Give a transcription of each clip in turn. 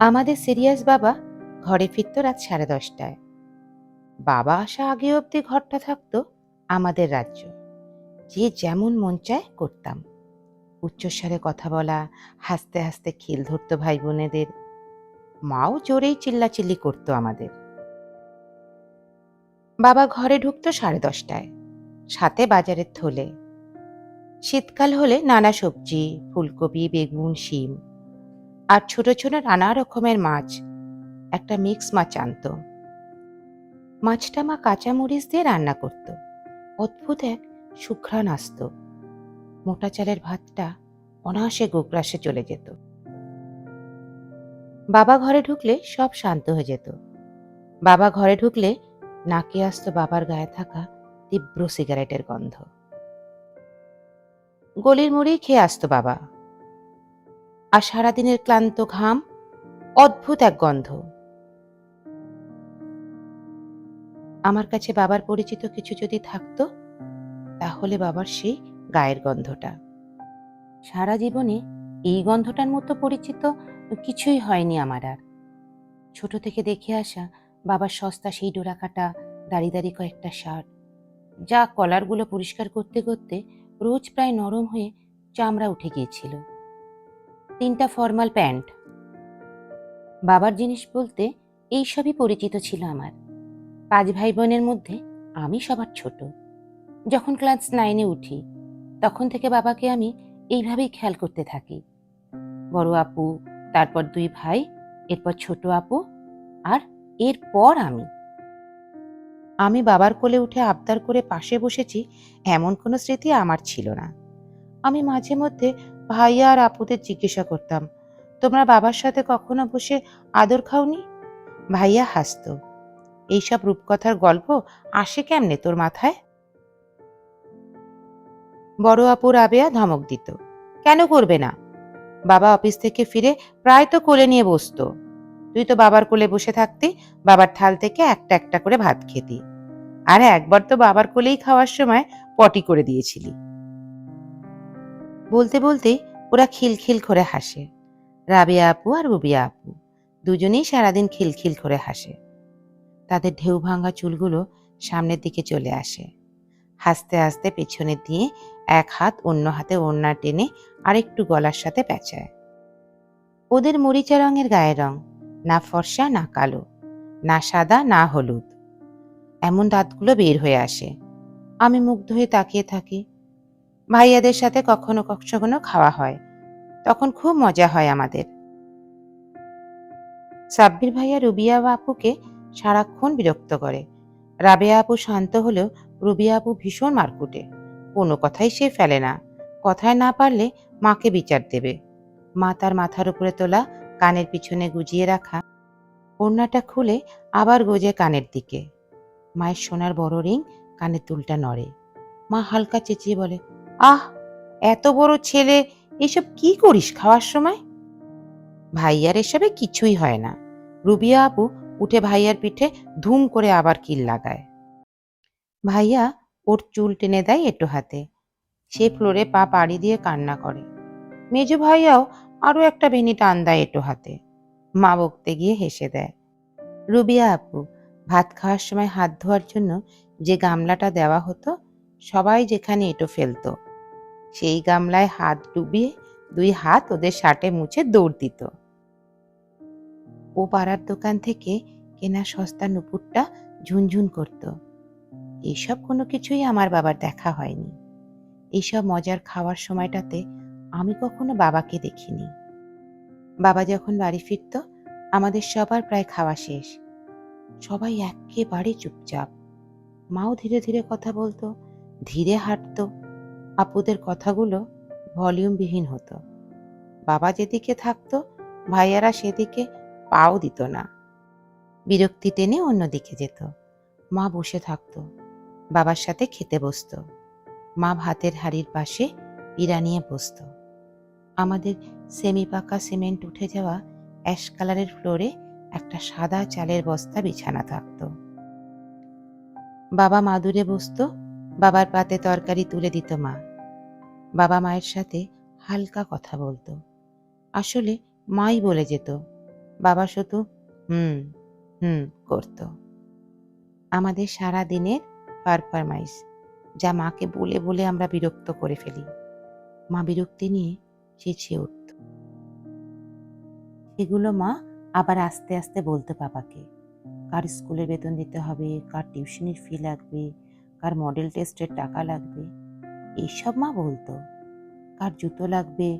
আমাদের সিরিয়াস বাবা ঘরে ফিরত রাত সাড়ে দশটায়। বাবা আসা আগে অবধি ঘরটা থাকতো আমাদের রাজ্য। যে যেমন মন চায় করতাম। উচ্চস্বরে কথা বলা, হাসতে হাসতে খিল ধরতো ভাই বোনেদের মাও জোরেই চিল্লাচিল্লি করতো আমাদের। বাবা ঘরে ঢুকতো সাড়ে দশটায়, সাথে বাজারের থলে। শীতকাল হলে নানা সবজি, ফুলকপি, বেগুন, শিম আর ছোট ছোট নানা রকমের মাছ। একটা মিক্স মাছ আনতো। মাছটা মা কাঁচা মরিচ দিয়ে রান্না করত। অদ্ভুত এক সুঘ্রাণ আসত। মোটা চালের ভাতটা অনায়াসে গোগ্রাসে চলে যেত। বাবা ঘরে ঢুকলে সব শান্ত হয়ে যেত। বাবা ঘরে ঢুকলে নাকে আসতো বাবার গায়ে থাকা তীব্র সিগারেটের গন্ধ। গলির মুড়ি খেয়ে আসতো বাবা। আর সারাদিনের ক্লান্ত ঘাম, অদ্ভুত এক গন্ধ। আমার কাছে বাবার পরিচিত কিছু যদি থাকতো, তাহলে বাবার সেই গায়ের গন্ধটা। সারা জীবনে এই গন্ধটার মতো পরিচিত কিছুই হয়নি আমার আর। ছোট থেকে দেখে আসা বাবার সস্তা সেই ডোরা কাটা দাড়ি দাড়ি কয়েকটা শার্ট, যা কলারগুলো পরিষ্কার করতে করতে রোজ প্রায় নরম হয়ে চামড়া উঠে গিয়েছিল। তিনটা ফর্মাল প্যান্ট। বাবার জিনিস বলতে এইসবই পরিচিত ছিল আমার। পাঁচ ভাই বোনের মধ্যে আমি সবার ছোট। যখন ক্লাস নাইনে উঠি, তখন থেকে বাবাকে আমি এইভাবেই খেয়াল করতে থাকি। বড় আপু, তারপর দুই ভাই, এরপর ছোট আপু আর এরপর আমি। আমি বাবার কোলে উঠে আবদার করে পাশে বসেছি এমন কোনো স্মৃতি আমার ছিল না। আমি মাঝে মধ্যে ভাইয়া আর আপুদের জিজ্ঞাসা করতাম, তোমরা বাবার সাথে কখনো বসে আদর খাওনি? ভাইয়া হাসতো, এইসব রূপকথার গল্প আসে কেমনে তোর মাথায়? বড় আপুর আবেয়া ধমক দিত, কেন করবে না? বাবা অফিস থেকে ফিরে প্রায় তো কোলে নিয়ে বসতো। তুই তো বাবার কোলে বসে থাকতি, বাবার থাল থেকে একটা একটা করে ভাত খেতি। আর একবার তো বাবার কোলেই খাওয়ার সময় পটি করে দিয়েছিলি। বলতে বলতে ওরা খিলখিল করে হাসে। রাবিয়া আপু আর রুবিয়া আপু দুজনেই সারাদিন খিলখিল করে হাসে। তাদের ঢেউ ভাঙা চুলগুলো সামনের দিকে চলে আসে। হাসতে হাসতে পেছনে দিয়ে এক হাত অন্য হাতে ওড়না টেনে আরেকটু গলার সাথে পেঁচায়। ওদের মরিচা রঙের গায়ের রং না ফর্সা, না কালো, না সাদা, না হলুদ। এমন দাঁতগুলো বের হয়ে আসে। আমি মুগ্ধ হয়ে তাকিয়ে থাকি ভাইয়াদের সাথে কখনো কখনো খাওয়া হয়। তখন খুব মজা হয় আমাদের। সাব্বির ভাইয়া রুবিয়া আপুকে সারাক্ষণ বিরক্ত করে। রাবেয়া আপু শান্ত হলেও রুবিয়া আপু ভীষণ মারকুটে। কোনো কথাই সে ফেলে না। কথায় না পারলে মাকে বিচার দেবে। মা তার মাথার উপরে তোলা কানের পিছনে গুজিয়ে রাখা ওড়নাটা খুলে আবার গোজে কানের দিকে। মায়ের সোনার বড় রিং কানের তুলটা নড়ে। মা হালকা চেঁচিয়ে বলে আহ, এত বড় ছেলে, এসব কি করিস খাওয়ার সময়? ভাইয়ার এসবে কিছুই হয় না। রুবিয়া আপু উঠে ভাইয়ার পিঠে ধুম করে আবার কিল লাগায়। ভাইয়া ওর চুল টেনে দেয় এটো হাতে। সে ফ্লোরে পা পাড়ি দিয়ে কান্না করে। মেজ ভাইয়াও আরও একটা বেনি টান দেয় এটো হাতে। মা বকতে গিয়ে হেসে দেয়। রুবিয়া আপু, ভাত খাওয়ার সময় হাত ধোয়ার জন্য যে গামলাটা দেওয়া হতো, সবাই যেখানে এটো ফেলতো সেই গামলায় হাত ডুবিয়ে দুই হাত ওদের শার্টে মুছে দৌড় দিত। ও পাড়ার দোকান থেকে কেনা সস্তা নুপুরটা ঝুনঝুন করত। এইসব কোনো কিছুই আমার বাবার দেখা হয়নি। এইসব মজার খাওয়ার সময়টাতে আমি কখনো বাবাকে দেখিনি। বাবা যখন বাড়ি ফিরত, আমাদের সবার প্রায় খাওয়া শেষ। সবাই একেবারে চুপচাপ। মাও ধীরে ধীরে কথা বলতো, ধীরে হাঁটতো। আপুদের কথাগুলো ভলিউমবিহীন হতো। বাবা যেদিকে থাকতো, ভাইয়ারা সেদিকে পাও দিত না। বিরক্তি টেনে অন্যদিকে যেত। মা বসে থাকতো। বাবার সাথে খেতে বসতো। মা ভাতের হাড়ির পাশে পিড়া নিয়ে বসতো। আমাদের সেমি পাকা সিমেন্ট উঠে যাওয়া অ্যাশ কালারের ফ্লোরে একটা সাদা চালের বস্তা বিছানা থাকতো। বাবা মাদুরে বসতো। বাবার পাতে তরকারি তুলে দিত মা। বাবা মায়ের সাথে হালকা কথা বলতো। আসলে মাই বলে যেত, বাবা শুধু হুম হুম করত। আমাদের সারা দিনের পারফরমাইজ যা মাকে বলে বলে আমরা বিরক্ত করে ফেলি। মা বিরক্তি নিয়ে চেঁচিয়ে উঠত। সেগুলো মা আবার আস্তে আস্তে বলতো বাবাকে। কার স্কুলের বেতন দিতে হবে, কার টিউশনির ফি লাগবে, কার মডেল টেস্টের টাকা লাগবে। এইসব মা বলতো। কার জুতো লাগবে,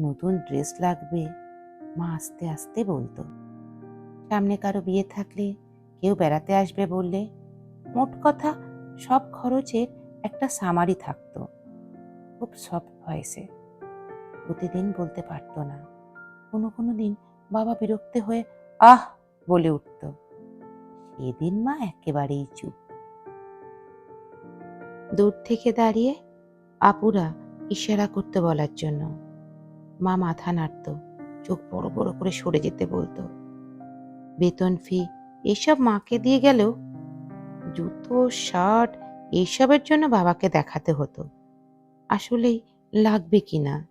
নতুন ড্রেস লাগবে, মা আস্তে আস্তে বলতো। সামনে কারও বিয়ে থাকলে কেউ বেড়াতে আসবে বললে মোট কথা সব খরচের একটা সামারি থাকতো। খুব সফট ভয়েসে। প্রতিদিন বলতে পারতো না। কোনো কোনো দিন বাবা বিরক্ত হয়ে আহ বলে উঠত। সেদিন মা একেবারেই চুপ। দূর থেকে দাঁড়িয়ে আপুরা ইশারা করতে বলার জন্য। মা মাথা নাড়ত, চোখ বড় বড় করে সরে যেতে বলতো। বেতন ফি এসব মাকে দিয়ে গেলেও জুতো, শার্ট এইসবের জন্য বাবাকে দেখাতে হতো। আসলেই লাগবে কিনা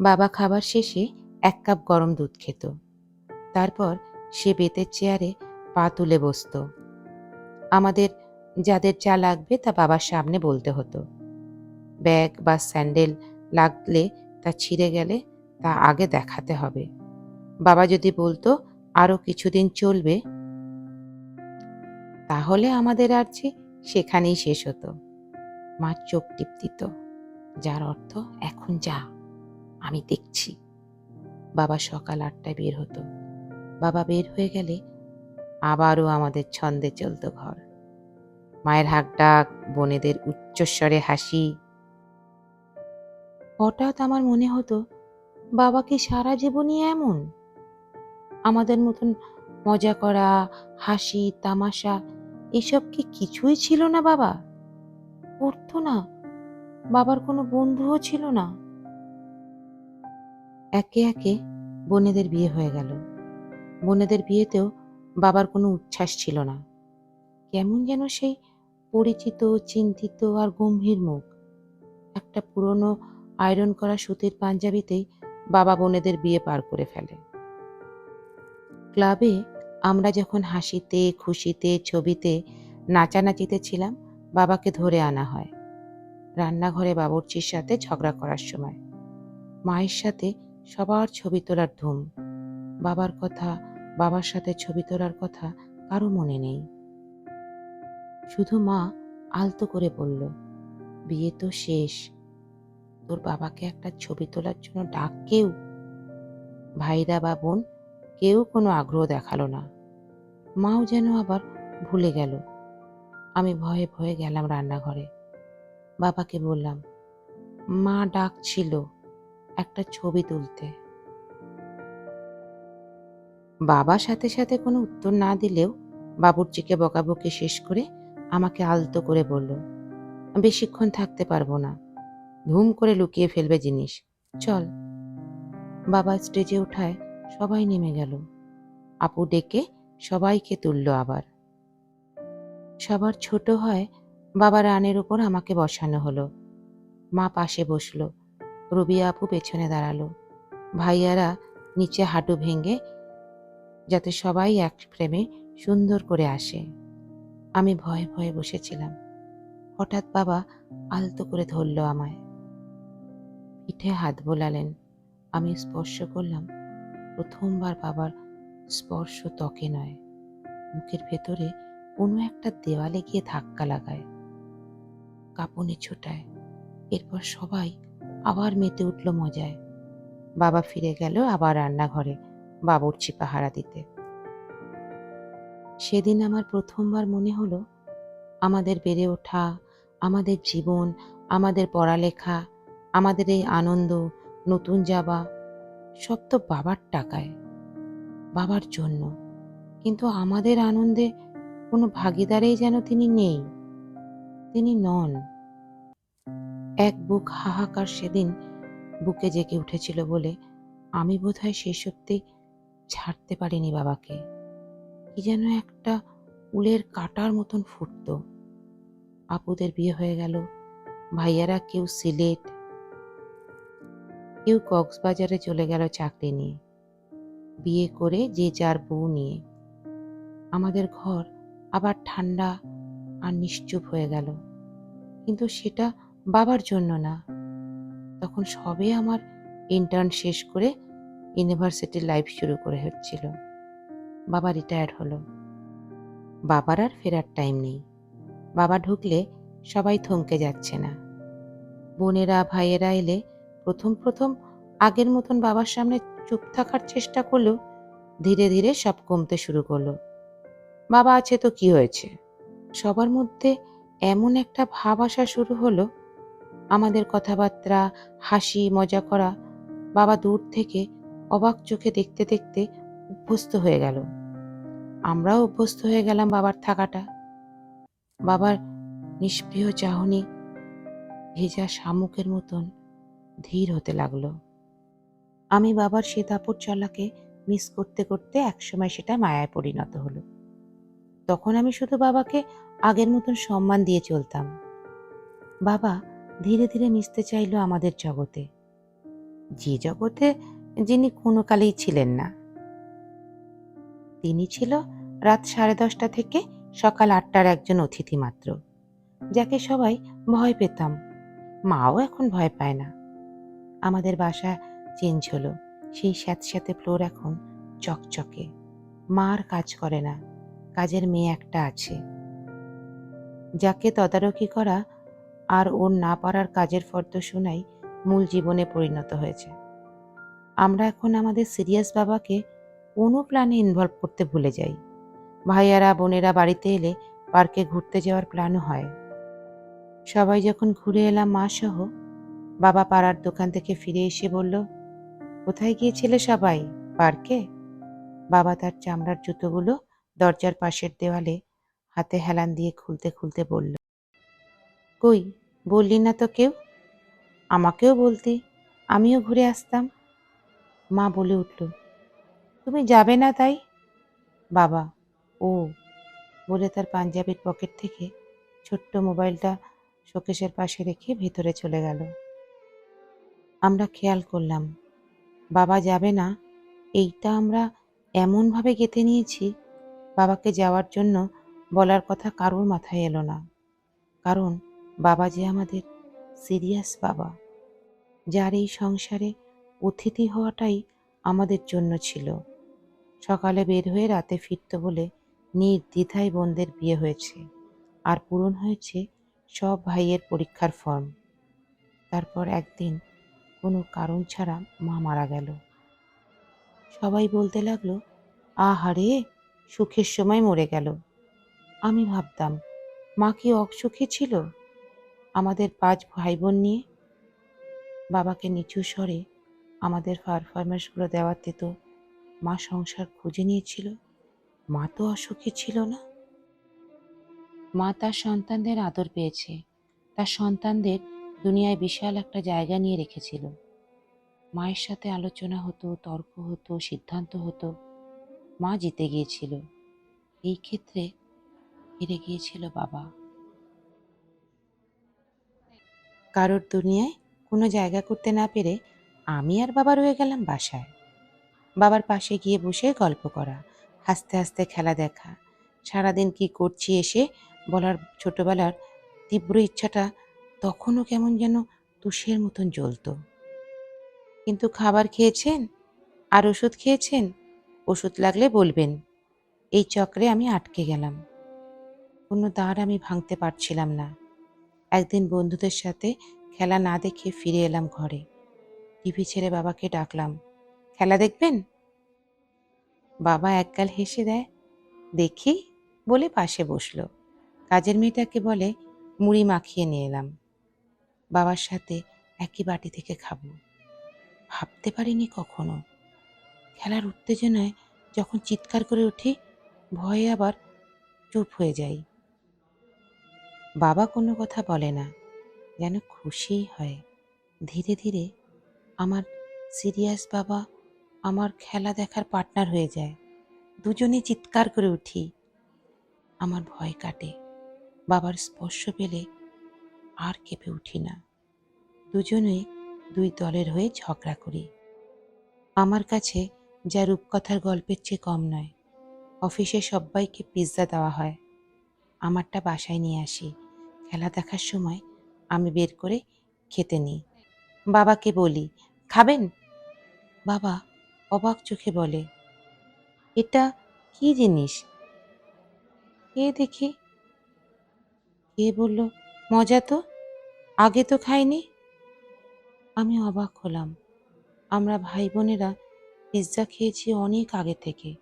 বাবা খাবার শেষে এক কাপ গরম দুধ খেত। তারপর সে বেতের চেয়ারে পা তুলে বসত। আমাদের যাদের যা লাগবে তা বাবার সামনে বলতে হতো। ব্যাগ বা স্যান্ডেল লাগলে তা ছিঁড়ে গেলে তা আগে দেখাতে হবে। বাবা যদি বলতো আরও কিছুদিন চলবে, তাহলে আমাদের আর যে সেখানেই শেষ হতো। মা চোখ টিপ দিত যার অর্থ এখন যা, আমি দেখছি। বাবা সকাল আটটায় বের হতো। বাবা বের হয়ে গেলে আবারও আমাদের ছন্দে চলতো ঘর। মায়ের হাক ডাক বোনেদের উচ্চস্বরে হাসি। হঠাৎ আমার মনে হতো বাবা কি সারা জীবনই এমন। আমাদের মতন মজা করা, হাসি, তামাশা এসব কি কিছুই ছিল না বাবা। করতো না। বাবার কোনো বন্ধুও ছিল না। একে একে বোনেদের বিয়ে হয়ে গেল। বোনেদের বিয়েতেও বাবার কোনো উচ্ছ্বাস ছিল না। কেমন যেন সেই পরিচিত, চিন্তিত আর গম্ভীর মুখ। একটা পুরনো আয়রন করা সুতির পাঞ্জাবিতেই বাবা বোনেদের বিয়ে পার করে ফেলে। ক্লাবে আমরা যখন হাসিতে, খুশিতে, ছবিতে নাচানাচিতে ছিলাম, বাবাকে ধরে আনা হয়। রান্নাঘরে বাবুর্চির সাথে ঝগড়া করার সময়। মায়ের সাথে সবার ছবি তোলার ধুম। বাবার কথা, বাবার সাথে ছবি তোলার কথা কারও মনে নেই। শুধু মা আলতো করে বলল, বিয়ে তো শেষ। তোর বাবাকে একটা ছবি তোলার জন্য ডাক কেউ? ভাইরা বা বোন কেউ কোনো আগ্রহ দেখাল না। মাও যেন আবার ভুলে গেল। আমি ভয়ে ভয়ে গেলাম রান্নাঘরে। বাবাকে বললাম, মা ডাকছিল একটা ছবি তুলতে। বাবা সাথে সাথে কোনো উত্তর না দিলেও বাবুর্চিকে বকাবকি শেষ করে আমাকে আলতো করে বলল বেশিক্ষণ থাকতে পারব না। ধুম করে লুকিয়ে ফেলবে জিনিস। চল। বাবা স্টেজে ওঠায় সবাই নেমে গেল। আপু ডেকে সবাইকে তুলল আবার। সবার ছোট হয় বাবার রানের উপর আমাকে বসানো হলো। মা পাশে বসল। রবি আপু পেছনে দাঁড়াল। ভাইয়ারা নিচে হাঁটু ভেঙে যাতে সবাই এক ফ্রেমে সুন্দর করে আসে। আমি ভয়ে ভয়ে বসেছিলাম। হঠাৎ বাবা আলতো করে ধরল আমায়। পিঠে হাত বোলালেন। আমি স্পর্শ করলাম। প্রথমবার বাবার স্পর্শ ত্বকে নয়। মুখের ভেতরে কোনো একটা দেওয়ালে গিয়ে ধাক্কা লাগায়। কাঁপুনি ছোটায়। এরপর সবাই আবার মেতে উঠল মজায়। বাবা ফিরে গেল আবার রান্নাঘরে বাবুর্চি পাহারা দিতে। সেদিন আমার প্রথমবার মনে হলো, আমাদের বেড়ে ওঠা, আমাদের জীবন, আমাদের পড়ালেখা, আমাদের এই আনন্দ, নতুন যাবা সব তো বাবার টাকায়, বাবার জন্য। কিন্তু আমাদের আনন্দে কোনো ভাগিদারেই যেন তিনি নেই, তিনি নন। এক বুক হাহাকার সেদিন বুকে জেগে উঠেছিল বলে আমি বোধহয় সেই সত্যি ছাড়তে পারিনি বাবাকে। কি যেন একটা উলের কাটার মতন ফুটতো। আপুদের বিয়ে হয়ে গেল, ভাইয়ারা কেউ সিলেট, কেউ কক্সবাজারে চলে গেল চাকরি নিয়ে, বিয়ে করে যে যার বউ নিয়ে। আমাদের ঘর আবার ঠান্ডা আর নিশ্চুপ হয়ে গেল, কিন্তু সেটা বাবার জন্য না। তখন সবে আমার ইন্টার্ন শেষ করে ইউনিভার্সিটির লাইফ শুরু করে হচ্ছিল। বাবা রিটায়ার হলো। বাবার আর ফেরার টাইম নেই। বাবা ঢুকলে সবাই থমকে যাচ্ছে না। বোনেরা, ভাইয়েরা এলে প্রথম প্রথম আগের মতন বাবার সামনে চুপ থাকার চেষ্টা করলেও ধীরে ধীরে সব কমতে শুরু করল। বাবা, আছে তো কি হয়েছে? সবার মধ্যে এমন একটা ভাব আসা শুরু হলো। আমাদের কথাবার্তা, হাসি, মজা করা বাবা দূর থেকে অবাক চোখে দেখতে দেখতে অভ্যস্ত হয়ে গেল। আমরাও অভ্যস্ত হয়ে গেলাম বাবার থাকাটা। বাবার নিষ্প্রিয় চাহনি ভেজা শামুকের মতন ধীর হতে লাগল। আমি বাবার সে চলাকে মিস করতে করতে একসময় সেটা মায়ায় পরিণত হলো। তখন আমি শুধু বাবাকে আগের মতন সম্মান দিয়ে চলতাম। বাবা ধীরে ধীরে মিশতে চাইলো আমাদের জগতে। যে জগতে যিনি কোনো কালেই ছিলেন না। তিনি ছিল রাত সাড়ে দশটা থেকে সকাল আটটার একজন অতিথি মাত্র, যাকে সবাই ভয় পেতাম। মাও এখন ভয় পায় না। আমাদের বাসা চেঞ্জ হলো, সেই স্যাঁতস্যাঁতে ফ্লোর এখন চকচকে। মা আর কাজ করে না, কাজের মেয়ে একটা আছে। যাকে তদারকি করা আর ওর না পারার কাজের ফর্দ শোনাই মূল জীবনে পরিণত হয়েছে। আমরা এখন আমাদের সিরিয়াস বাবাকে কোনো প্ল্যানে ইনভলভ করতে ভুলে যাই। ভাইয়ারা, বোনেরা বাড়িতে এলে পার্কে ঘুরতে যাওয়ার প্ল্যানও হয়। সবাই যখন ঘুরে এলাম মা সহ, বাবা পাড়ার দোকান থেকে ফিরে এসে বলল, কোথায় গিয়েছিলে সবাই? পার্কে? বাবা তার চামড়ার জুতোগুলো দরজার পাশের দেওয়ালে হাতে হেলান দিয়ে খুলতে খুলতে বলল, কই, বললি না তো কেউ? আমাকেও বলতি, আমিও ঘুরে আসতাম। মা বলে উঠল তুমি যাবে না তাই? বাবা, ও, বলে তার পাঞ্জাবির পকেট থেকে ছোট্ট মোবাইলটা শোকেশের পাশে রেখে ভেতরে চলে গেল। আমরা খেয়াল করলাম, বাবা যাবে না, এইটা আমরা এমনভাবে গেঁথে নিয়েছি, বাবাকে যাওয়ার জন্য বলার কথা কারোর মাথায় এলো না। কারণ বাবা যে আমাদের সিরিয়াস বাবা, যার এই সংসারে অতিথি হওয়াটাই আমাদের জন্য ছিল। সকালে বের হয়ে রাতে ফিরত বলে নির্দ্বিধায় বোনদের বিয়ে হয়েছে আর পূরণ হয়েছে সব ভাইয়ের পরীক্ষার ফর্ম তারপর একদিন কোনো কারণ ছাড়া মা মারা গেল। সবাই বলতে লাগল, আহারে, সুখের সময় মরে গেল। আমি ভাবতাম, মা কি অসুখী ছিল? আমাদের পাঁচ ভাই বোন নিয়ে বাবাকে নিচু স্বরে আমাদের পারফরমেন্সগুলো দেওয়াতে তো মা সংসার খুঁজে নিয়েছিল। মা তো অসুখী ছিল না। মা তার সন্তানদের আদর পেয়েছে। তার সন্তানদের দুনিয়ায় বিশাল একটা জায়গা নিয়ে রেখেছিল। মায়ের সাথে আলোচনা হতো, তর্ক হতো, সিদ্ধান্ত হতো। মা জিতে গিয়েছিল। এই ক্ষেত্রে হেরে গিয়েছিল বাবা। কারোর দুনিয়ায় কোনো জায়গা করতে না পেরে আমি আর বাবা রয়ে গেলাম বাসায়। বাবার পাশে গিয়ে বসে গল্প করা, হাসতে হাসতে খেলা দেখা। সারাদিন কি করছি এসে বলার ছোটবেলার তীব্র ইচ্ছাটা তখনও কেমন যেন তুষের মতন জ্বলতো। কিন্তু খাবার খেয়েছেন? আর ওষুধ খেয়েছেন? ওষুধ লাগলে বলবেন, এই চক্রে আমি আটকে গেলাম। কোনো দাঁড় আমি ভাঙতে পারছিলাম না। একদিন বন্ধুদের সাথে খেলা না দেখে ফিরে এলাম ঘরে। টিভি ছেড়ে বাবাকে ডাকলাম খেলা দেখবেন? বাবা একগাল হেসে দেয়, দেখি, বলে পাশে বসল। কাজের মেয়েটাকে বলে, মুড়ি মাখিয়ে নিয়ে এলাম। বাবার সাথে একই বাটি থেকে খাব। ভাবতে পারিনি কখনো। খেলার উত্তেজনায় যখন চিৎকার করে উঠি, ভয়ে আবার চুপ হয়ে যাই। বাবা কোনো কথা বলে না, যেন খুশিই হয়। ধীরে ধীরে আমার সিরিয়াস বাবা আমার খেলা দেখার পার্টনার হয়ে যায়। দুজনে চিৎকার করে উঠি। আমার ভয় কাটে। বাবার স্পর্শ পেলে আর কেঁপে উঠি না। দুজনে দুই দলের হয়ে ঝগড়া করি। আমার কাছে যা রূপকথার গল্পের চেয়ে কম নয়। অফিসে সবাইকে পিৎজা দেওয়া হয়। আমারটা বাসায় নিয়ে আসি। খেলা দেখার সময় আমি বের করে খেতে নিই। বাবাকে বলি, খাবেন? বাবা অবাক চোখে বলে, এটা কি জিনিস? কে দেখি। কে বলল? মজা তো, আগে তো খাইনি? আমি অবাক হলাম। আমরা ভাই বোনেরা পিৎজা খেয়েছি অনেক আগে থেকে,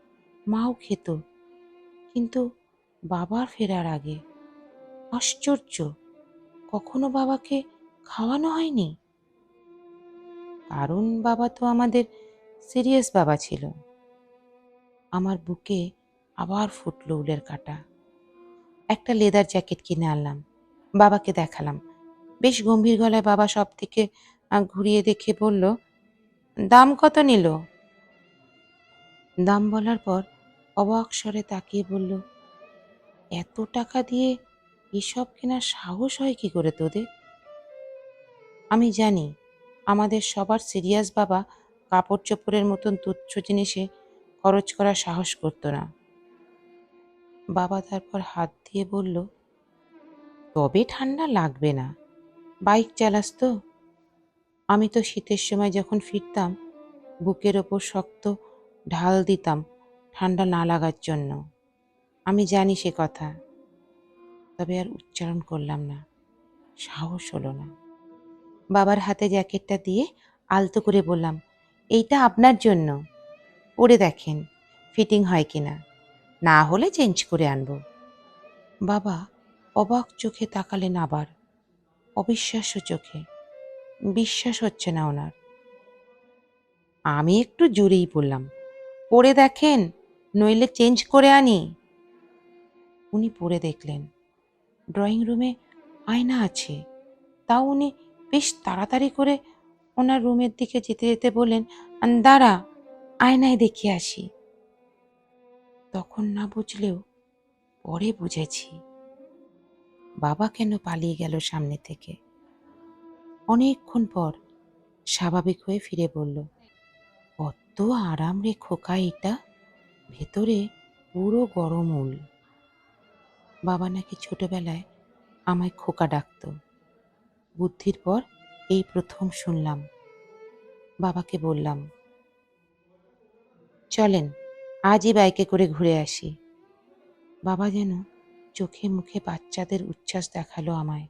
মাও খেত, কিন্তু বাবার ফেরার আগে। আশ্চর্য, কখনো বাবাকে খাওয়ানো হয়নি? কারণ বাবা তো আমাদের সিরিয়াস বাবা ছিল। আমার বুকে আবার ফুটলো উলের কাটা। একটা লেদার জ্যাকেট কিনে আনলাম, বাবাকে দেখালাম। বেশ গম্ভীর গলায় বাবা সব থেকে ঘুরিয়ে দেখে বলল, দাম কত নিল? দাম বলার পর অবাক স্বরে তাকিয়ে বলল, এত টাকা দিয়ে এসব কেনার সাহস হয় কি করে তোদের? আমি জানি, আমাদের সবার সিরিয়াস বাবা কাপড় চোপড়ের মতন তুচ্ছ জিনিসে খরচ করার সাহস করতো না। বাবা তারপর হাত দিয়ে বলল, তবে ঠান্ডা লাগবে না। বাইক চালাস তো। আমি তো শীতের সময় যখন ফিরতাম, বুকের ওপর শক্ত ঢাল দিতাম ঠান্ডা না লাগার জন্য। আমি জানি সে কথা। তবে আর উচ্চারণ করলাম না। সাহস হলো না। বাবার হাতে জ্যাকেটটা দিয়ে আলতো করে বললাম এইটা আপনার জন্য। পরে দেখেন ফিটিং হয় কি না না হলে চেঞ্জ করে আনব। বাবা, অবাক চোখে তাকালেন আবার। অবিশ্বাস্য চোখে। বিশ্বাস হচ্ছে না ওনার। আমি একটু জোরেই বললাম পরে দেখেন, নইলে চেঞ্জ করে আনি। উনি পরে দেখলেন। ড্রয়িং রুমে আয়না আছে। তাও উনি বেশ তাড়াতাড়ি করে ওনার রুমের দিকে যেতে যেতে বললেন "আন, দাঁড়া আয়নায় দেখে আসি। তখন না বুঝলেও পরে বুঝেছি। বাবা কেন পালিয়ে গেল সামনে থেকে? অনেকক্ষণ পর স্বাভাবিক হয়ে ফিরে বলল কত আরাম রে খোকা এটা ভেতরে পুরো গরম উল। বাবা নাকি ছোটবেলায় আমায় খোকা ডাকত। বুদ্ধির পর এই প্রথম শুনলাম। বাবাকে বললাম, চলেন, আজই বাইকে করে ঘুরে আসি। বাবা যেন চোখে মুখে বাচ্চাদের উচ্ছ্বাস দেখাল আমায়।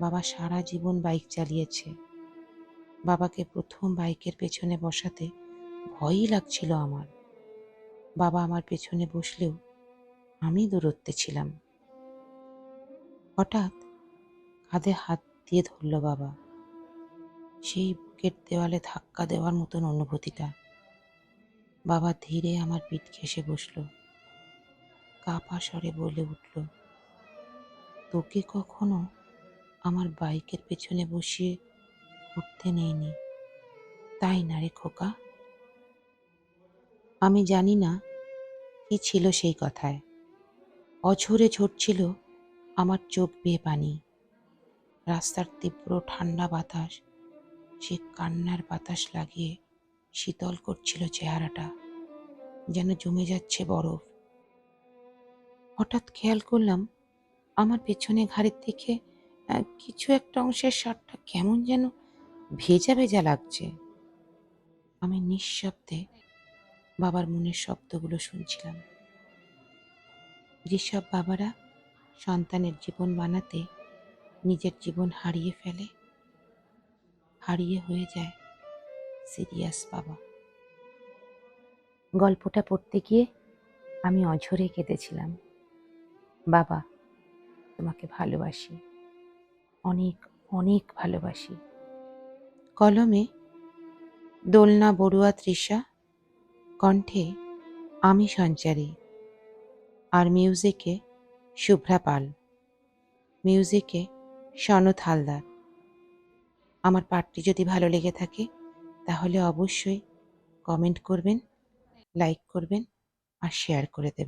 বাবা সারা জীবন বাইক চালিয়েছে। বাবাকে প্রথম বাইকের পেছনে বসাতে ভয়ই লাগছিল আমার। বাবা আমার পেছনে বসলেও আমি দূরত্বে ছিলাম। হঠাৎ কাঁধে হাত দিয়ে ধরল বাবা। সেই বুকের দেওয়ালে ধাক্কা দেওয়ার মতন অনুভূতিটা। বাবা ধীরে আমার পিঠ ঘেসে বসল। কাপা স্বরে বলে উঠল, তোকে কখনো আমার বাইকের পেছনে বসিয়ে উঠতে নেয়নি তাই না রে খোকা? আমি জানি না কি ছিল সেই কথায়। অঝরে ঝরছিল আমার চোখ বেয়ে পানি। রাস্তার তীব্র ঠান্ডা বাতাস সে কান্নার বাতাস লাগিয়ে শীতল করছিল চেহারাটা, যেন জমে যাচ্ছে বরফ। হঠাৎ খেয়াল করলাম, আমার পেছনে ঘাড়ের দিকে কিছু একটা অংশের শার্টটা কেমন যেন ভেজা ভেজা লাগছে। আমি নিঃশব্দে বাবার মনের শব্দগুলো শুনছিলাম। যেসব বাবারা সন্তানের জীবন বানাতে নিজের জীবন হারিয়ে ফেলে হারিয়ে হয়ে যায়। সিরিয়াস বাবা। গল্পটা পড়তে গিয়ে আমি অঝরে কেঁদেছিলাম। বাবা তোমাকে ভালোবাসি। অনেক অনেক ভালোবাসি। কলমে দোলনা বড়ুয়া তৃষা কণ্ঠে আমি সঞ্চারী আর মিউজিকে শুভ্রা পাল। মিউজিকে সনৎ হালদার। আমার পাঠটি যদি ভালো লেগে থাকে, তাহলে অবশ্যই কমেন্ট করবেন, লাইক করবেন আর শেয়ার করে দেবেন।